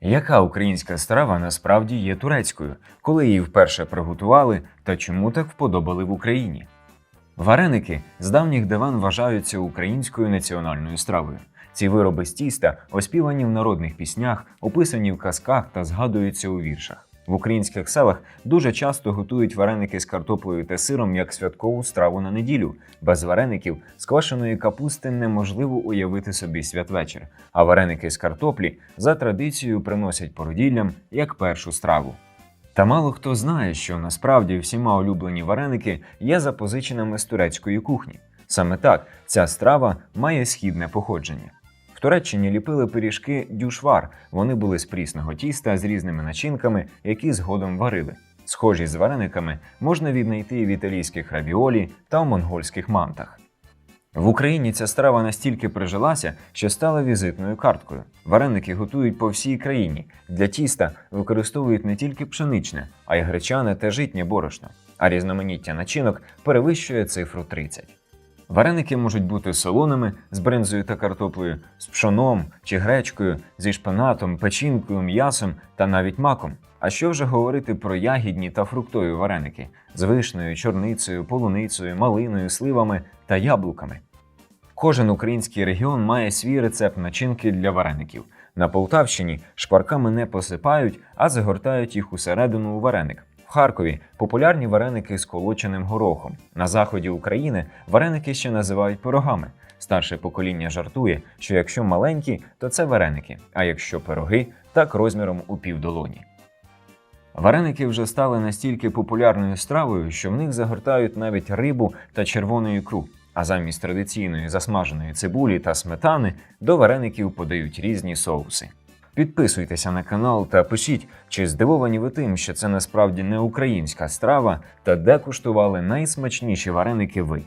Яка українська страва насправді є турецькою, коли її вперше приготували та чому так вподобали в Україні? Вареники з давніх диван вважаються українською національною стравою. Ці вироби з тіста оспівані в народних піснях, описані в казках та згадуються у віршах. В українських селах дуже часто готують вареники з картоплею та сиром як святкову страву на неділю. Без вареників з квашеної капусти неможливо уявити собі святвечір, а вареники з картоплі за традицією приносять породіллям як першу страву. Та мало хто знає, що насправді всіма улюблені вареники є запозиченими з турецької кухні. Саме так ця страва має східне походження. В Туреччині ліпили пиріжки дюшвар. Вони були з прісного тіста з різними начинками, які згодом варили. Схожі з варениками можна віднайти і в італійських равіолі та в монгольських мантах. В Україні ця страва настільки прижилася, що стала візитною карткою. Вареники готують по всій країні. Для тіста використовують не тільки пшеничне, а й гречане та житнє борошно, а різноманіття начинок перевищує цифру 30. Вареники можуть бути солоними з бринзою та картоплею, з пшоном чи гречкою, зі шпинатом, печінкою, м'ясом та навіть маком. А що вже говорити про ягідні та фруктові вареники з вишнею, чорницею, полуницею, малиною, сливами та яблуками. Кожен український регіон має свій рецепт начинки для вареників. На Полтавщині шпарками не посипають, а загортають їх усередину у вареник. В Харкові популярні вареники з колоченим горохом. На заході України вареники ще називають пирогами. Старше покоління жартує, що якщо маленькі, то це вареники, а якщо пироги, так розміром у півдолоні. Вареники вже стали настільки популярною стравою, що в них загортають навіть рибу та червону ікру. А замість традиційної засмаженої цибулі та сметани до вареників подають різні соуси. Підписуйтеся на канал та пишіть, чи здивовані ви тим, що це насправді не українська страва, та де куштували найсмачніші вареники ви.